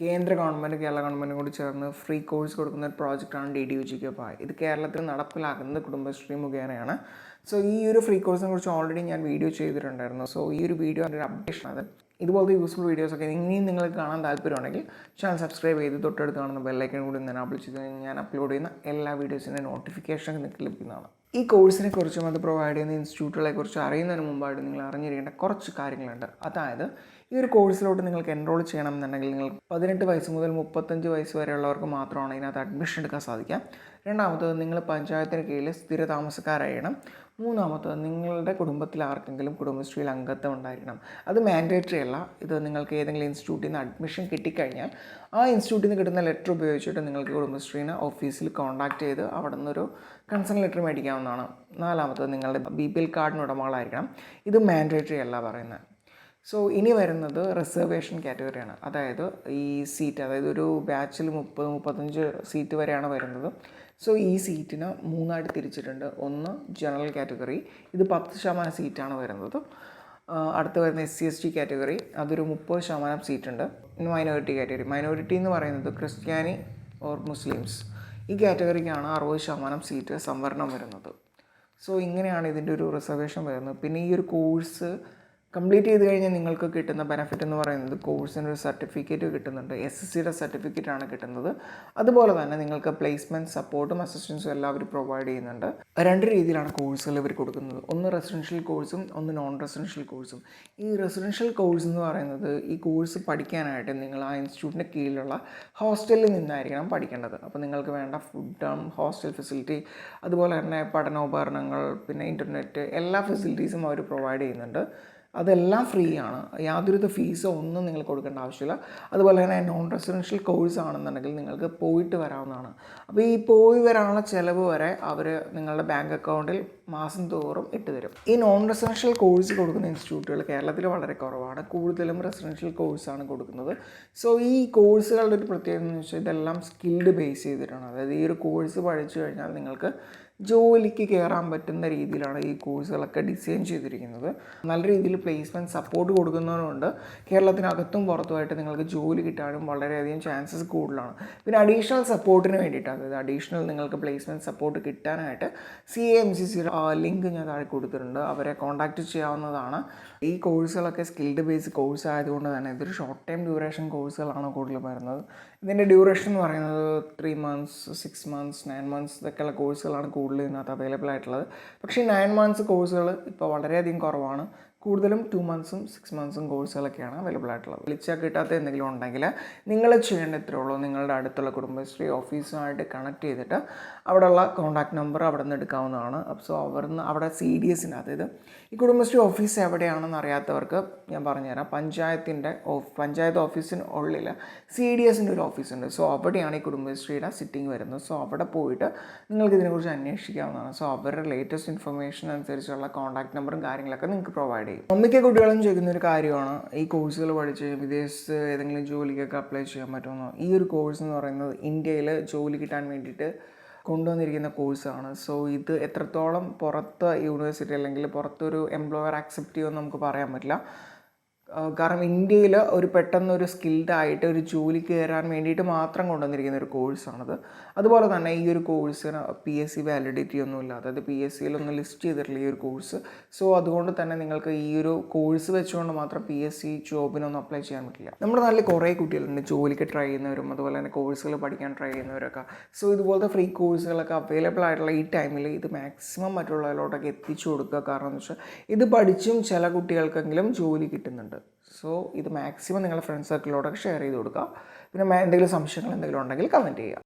കേന്ദ്ര ഗവൺമെന്റ് കേരള ഗവൺമെന്റും കൂടി ചേർന്ന് ഫ്രീ കോഴ്സ് കൊടുക്കുന്ന ഒരു പ്രോജക്റ്റാണ് D D U G K പായ് ഇത് കേരളത്തിൽ നടപ്പിലാക്കുന്നത് കുടുംബശ്രീ മുഖേനയാണ്. സോ ഈ ഒരു ഫ്രീ കോഴ്സിനെ കുറിച്ച് ഓൾറെഡി ഞാൻ വീഡിയോ ചെയ്തിട്ടുണ്ടായിരുന്നു. സോ ഈ ഒരു വീഡിയോ ഒരു അപ്ഡേഷൻ അത് ഇതുപോലത്തെ യൂസ്ഫുൾ വീഡിയോസൊക്കെ ഇനിയും നിങ്ങൾക്ക് കാണാൻ താല്പര്യമുണ്ടെങ്കിൽ ചാനൽ സബ്സ്ക്രൈബ് ചെയ്ത് തൊട്ടടുത്ത് കാണുന്ന ബെല്ലൈക്കൺ കൂടി ഞാൻ അപ്ലോഡ് ചെയ്ത് ഞാൻ അപ്ലോഡ് ചെയ്യുന്ന എല്ലാ വീഡിയോസിന്റെ നോട്ടിഫിക്കേഷൻ നിങ്ങൾക്ക് ലഭിക്കുന്നതാണ്. ഈ കോഴ്സിനെ കുറിച്ചും അത് പ്രൊവൈഡ് ചെയ്യുന്ന ഇൻസ്റ്റിറ്റ്യൂട്ടുകളെ കുറിച്ച് അറിയുന്നതിന് മുമ്പായിട്ട് നിങ്ങൾ അറിഞ്ഞിരിക്കേണ്ട കുറച്ച് കാര്യങ്ങളുണ്ട്. അതായത് ഈ ഒരു കോഴ്സിലോട്ട് നിങ്ങൾക്ക് എൻറോൾ ചെയ്യണം എന്നുണ്ടെങ്കിൽ നിങ്ങൾ പതിനെട്ട് വയസ്സ് മുതൽ മുപ്പത്തഞ്ച് വയസ്സ് വരെയുള്ളവർക്ക് മാത്രമാണ് ഇതിനകത്ത് അഡ്മിഷൻ എടുക്കാൻ സാധിക്കുക. രണ്ടാമത്തത് നിങ്ങൾ പഞ്ചായത്തിന് കീഴിൽ സ്ഥിര താമസക്കാരായിരിക്കണം. മൂന്നാമത്തത് നിങ്ങളുടെ കുടുംബത്തിൽ ആർക്കെങ്കിലും കുടുംബശ്രീയിൽ അംഗത്വം ഉണ്ടായിരിക്കണം. അത് മാൻഡേറ്ററി അല്ല. ഇത് നിങ്ങൾക്ക് ഏതെങ്കിലും ഇൻസ്റ്റിറ്റ്യൂട്ടിൽ നിന്ന് അഡ്മിഷൻ കിട്ടിക്കഴിഞ്ഞാൽ ആ ഇൻസ്റ്റിറ്റ്യൂട്ടിൽ നിന്ന് കിട്ടുന്ന ലെറ്റർ ഉപയോഗിച്ചിട്ട് നിങ്ങൾക്ക് കുടുംബശ്രീനെ ഓഫീസിൽ കോൺടാക്ട് ചെയ്ത് അവിടെ നിന്നൊരു കൺസേൺ ലെറ്റർ മേടിക്കാവുന്നതാണ്. നാലാമത്തത് നിങ്ങളുടെ ബി പി എൽ കാർഡിന് ഉടമകളായിരിക്കണം. ഇത് മാൻഡേറ്ററി അല്ല പറയുന്നത്. സോ ഇനി വരുന്നത് റിസർവേഷൻ കാറ്റഗറിയാണ് അതായത് ഈ സീറ്റ് അതായത് ഒരു ബാച്ചിൽ മുപ്പത് മുപ്പത്തഞ്ച് സീറ്റ് വരെയാണ് വരുന്നത്. സോ ഈ സീറ്റിന് മൂന്നായിട്ട് തിരിച്ചിട്ടുണ്ട്. ഒന്ന് ജനറൽ കാറ്റഗറി ഇത് പത്ത് ശതമാനം സീറ്റാണ് വരുന്നത്. അടുത്ത് വരുന്ന S C S T category അതൊരു മുപ്പത് ശതമാനം സീറ്റുണ്ട് മൈനോറിറ്റി കാറ്റഗറി മൈനോറിറ്റി എന്ന് പറയുന്നത് ക്രിസ്ത്യാനി ഓർ മുസ്ലിംസ്. ഈ കാറ്റഗറിക്കാണ് അറുപത് ശതമാനം സീറ്റ് സംവരണം വരുന്നത്. സോ ഇങ്ങനെയാണ് ഇതിന്റെ ഒരു റിസർവേഷൻ വരുന്നത്. പിന്നെ ഈ ഒരു കോഴ്സ് കംപ്ലീറ്റ് ചെയ്ത് കഴിഞ്ഞാൽ നിങ്ങൾക്ക് കിട്ടുന്ന ബെനഫിറ്റ് എന്ന് പറയുന്നത് കോഴ്സിന് ഒരു സർട്ടിഫിക്കറ്റ് കിട്ടുന്നുണ്ട്. എസ് എസ് സിയുടെ സർട്ടിഫിക്കറ്റ് ആണ് കിട്ടുന്നത്. അതുപോലെ തന്നെ നിങ്ങൾക്ക് പ്ലേസ്മെന്റ് സപ്പോർട്ടും അസിസ്റ്റൻസും എല്ലാം അവർ പ്രൊവൈഡ് ചെയ്യുന്നുണ്ട്. രണ്ട് രീതിയിലാണ് കോഴ്സുകൾ ഇവർ കൊടുക്കുന്നത്. ഒന്ന് റെസിഡൻഷ്യൽ കോഴ്സും ഒന്ന് നോൺ റെസിഡൻഷ്യൽ കോഴ്സും ഈ റെസിഡൻഷ്യൽ കോഴ്സ് എന്ന് പറയുന്നത് ഈ കോഴ്സ് പഠിക്കാനായിട്ട് നിങ്ങൾ ആ ഇൻസ്റ്റിറ്റ്യൂട്ടിന്റെ കീഴിലുള്ള ഹോസ്റ്റലിൽ നിന്നായിരിക്കണം പഠിക്കേണ്ടത്. അപ്പോൾ നിങ്ങൾക്ക് വേണ്ട ഫുഡും ഹോസ്റ്റൽ ഫെസിലിറ്റി അതുപോലെ തന്നെ പഠനോപകരണങ്ങൾ പിന്നെ ഇന്റർനെറ്റ് എല്ലാ ഫെസിലിറ്റീസും അവർ പ്രൊവൈഡ് ചെയ്യുന്നുണ്ട്. അതെല്ലാം ഫ്രീ ആണ് യാതൊരുവിധ ഫീസോ ഒന്നും നിങ്ങൾ കൊടുക്കേണ്ട ആവശ്യമില്ല. അതുപോലെ തന്നെ നോൺ റെസിഡൻഷ്യൽ കോഴ്സ് ആണെന്നുണ്ടെങ്കിൽ നിങ്ങൾക്ക് പോയിട്ട് വരാവുന്നതാണ്. അപ്പോൾ ഈ പോയി വരാനുള്ള ചിലവ് വരെ അവർ നിങ്ങളുടെ ബാങ്ക് അക്കൗണ്ടിൽ മാസം തോറും ഇട്ട് തരും. ഈ നോൺ റെസിഡൻഷ്യൽ കോഴ്സ് കൊടുക്കുന്ന ഇൻസ്റ്റിറ്റ്യൂട്ടുകൾ കേരളത്തിൽ വളരെ കുറവാണ്. കൂടുതലും റെസിഡൻഷ്യൽ കോഴ്സാണ് കൊടുക്കുന്നത്. സോ ഈ കോഴ്സുകളുടെ ഒരു പ്രത്യേകത എന്ന് വെച്ചാൽ ഇതെല്ലാം സ്കിൽഡ് ബേസ് ചെയ്തിട്ടാണ്. അതായത് ഈ ഒരു കോഴ്സ് പഠിച്ചു കഴിഞ്ഞാൽ നിങ്ങൾക്ക് ജോലിക്ക് കയറാൻ പറ്റുന്ന രീതിയിലാണ് ഈ കോഴ്സുകളൊക്കെ ഡിസൈൻ ചെയ്തിരിക്കുന്നത്. നല്ല രീതിയിൽ പ്ലേസ്മെന്റ് സപ്പോർട്ട് കൊടുക്കുന്നതുകൊണ്ട് കേരളത്തിനകത്തും പുറത്തുമായിട്ട് നിങ്ങൾക്ക് ജോലി കിട്ടാനും വളരെയധികം ചാൻസസ് കൂടുതലാണ്. പിന്നെ അഡീഷണൽ സപ്പോർട്ടിന് വേണ്ടിയിട്ട് അതായത് അഡീഷണൽ നിങ്ങൾക്ക് പ്ലേസ്മെന്റ് സപ്പോർട്ട് കിട്ടാനായിട്ട് സി എം സി സിയുടെ ലിങ്ക് ഞാൻ താഴെ കൊടുത്തിട്ടുണ്ട്. അവരെ കോൺടാക്റ്റ് ചെയ്യാവുന്നതാണ്. ഈ കോഴ്സുകളൊക്കെ സ്കിൽഡ് ബേസ്ഡ് കോഴ്സ് ആയതുകൊണ്ട് തന്നെ ഇതൊരു ഷോർട്ട് ടൈം ഡ്യൂറേഷൻ കോഴ്സുകളാണ് കൂടുതൽ വരുന്നത്. ഇതിന്റെ ഡ്യൂറേഷൻ എന്ന് പറയുന്നത് three months six months nine months ഇതൊക്കെയുള്ള കോഴ്സുകളാണ് കൂടുതൽ ഇതിനകത്ത് അവൈലബിൾ ആയിട്ടുള്ളത്. പക്ഷേ നയൻ മന്ത്സ് കോഴ്സുകൾ ഇപ്പോൾ വളരെയധികം കുറവാണ്. കൂടുതലും ടു മന്ത്സും സിക്സ് മന്ത്സും കോഴ്സുകളൊക്കെയാണ് അവൈലബിൾ ആയിട്ടുള്ളത്. വിളിച്ചാൽ കിട്ടാത്ത എന്തെങ്കിലും ഉണ്ടെങ്കിൽ നിങ്ങൾ ചെയ്യേണ്ട ഇത്രേ ഉള്ളൂ. നിങ്ങളുടെ അടുത്തുള്ള കുടുംബശ്രീ ഓഫീസുമായിട്ട് കണക്ട് ചെയ്തിട്ട് അവിടെയുള്ള കോൺടാക്ട് നമ്പർ അവിടെ നിന്ന് എടുക്കാവുന്നതാണ്. സോ അവിടുന്ന് അവിടെ സി ഡി എസിന് അതായത് ഈ കുടുംബശ്രീ ഓഫീസ് എവിടെയാണെന്ന് അറിയാത്തവർക്ക് ഞാൻ പറഞ്ഞുതരാം. പഞ്ചായത്തിന്റെ പഞ്ചായത്ത് ഓഫീസിന് ഉള്ളിൽ സി ഡി എസിന്റെ ഒരു ഓഫീസുണ്ട്. സോ അവിടെയാണ് ഈ കുടുംബശ്രീയുടെ സിറ്റിംഗ് വരുന്നത്. സോ അവിടെ പോയിട്ട് നിങ്ങൾക്ക് ഇതിനെക്കുറിച്ച് അന്വേഷിക്കാവുന്നതാണ്. സോ അവരുടെ ലേറ്റസ്റ്റ് ഇൻഫർമേഷൻ അനുസരിച്ചുള്ള കോൺടാക്ട് നമ്പറും കാര്യങ്ങളൊക്കെ നിങ്ങൾക്ക് പ്രൊവൈഡ് ചെയ്യും. മിക്ക കുട്ടികളും ചോദിക്കുന്ന ഒരു കാര്യമാണ് ഈ കോഴ്സുകൾ പഠിച്ച് വിദേശത്ത് ഏതെങ്കിലും ജോലിക്കൊക്കെ അപ്ലൈ ചെയ്യാൻ പറ്റുമെന്നോ? ഈ ഒരു കോഴ്സ് എന്ന് പറയുന്നത് ഇന്ത്യയിൽ ജോലി കിട്ടാൻ വേണ്ടിയിട്ട് കൊണ്ടുവന്നിരിക്കുന്ന കോഴ്സാണ് സോ ഇത് എത്രത്തോളം പുറത്ത് യൂണിവേഴ്സിറ്റി അല്ലെങ്കിൽ പുറത്തൊരു എംപ്ലോയർ അക്സെപ്റ്റ് ചെയ്യുമെന്ന് നമുക്ക് പറയാൻ പറ്റില്ല. കാരണം ഇന്ത്യയിൽ ഒരു സ്കിൽഡ് ആയിട്ട് ഒരു ജോലി കയറാൻ വേണ്ടിയിട്ട് മാത്രം കൊണ്ടുവന്നിരിക്കുന്ന ഒരു കോഴ്സാണത്. അതുപോലെ തന്നെ ഈ ഒരു കോഴ്സിന് പി എസ് സി വാലിഡിറ്റി ഒന്നും ഇല്ല. അതായത് പി എസ് സിയിലൊന്നും ലിസ്റ്റ് ചെയ്തിട്ടില്ല ഈ ഒരു കോഴ്സ്. സോ അതുകൊണ്ട് തന്നെ നിങ്ങൾക്ക് ഈ ഒരു കോഴ്സ് വെച്ചുകൊണ്ട് മാത്രം പി എസ് സി ജോബിനൊന്നും അപ്ലൈ ചെയ്യാൻ പറ്റില്ല. നമ്മുടെ നാട്ടിൽ കുറേ കുട്ടികളുണ്ട് ജോലിക്ക് ട്രൈ ചെയ്യുന്നവരും അതുപോലെ തന്നെ കോഴ്സുകൾ പഠിക്കാൻ ട്രൈ ചെയ്യുന്നവരൊക്കെ. സോ ഇതുപോലത്തെ ഫ്രീ കോഴ്സുകളൊക്കെ അവൈലബിൾ ആയിട്ടുള്ള ഈ ടൈമിൽ ഇത് മാക്സിമം മറ്റുള്ളവരിലോട്ടൊക്കെ എത്തിച്ചു കൊടുക്കുക. കാരണം എന്ന് വെച്ചാൽ ഇത് പഠിച്ചും ചില കുട്ടികൾക്കെങ്കിലും ജോലി കിട്ടുന്നുണ്ട്. സോ ഇത് മാക്സിമം നിങ്ങളുടെ ഫ്രണ്ട്സ് സർക്കിളിലോടൊക്കെ ഷെയർ ചെയ്ത് കൊടുക്കുക പിന്നെ എന്തെങ്കിലും സംശയങ്ങൾ എന്തെങ്കിലും ഉണ്ടെങ്കിൽ കമന്റ് ചെയ്യുക.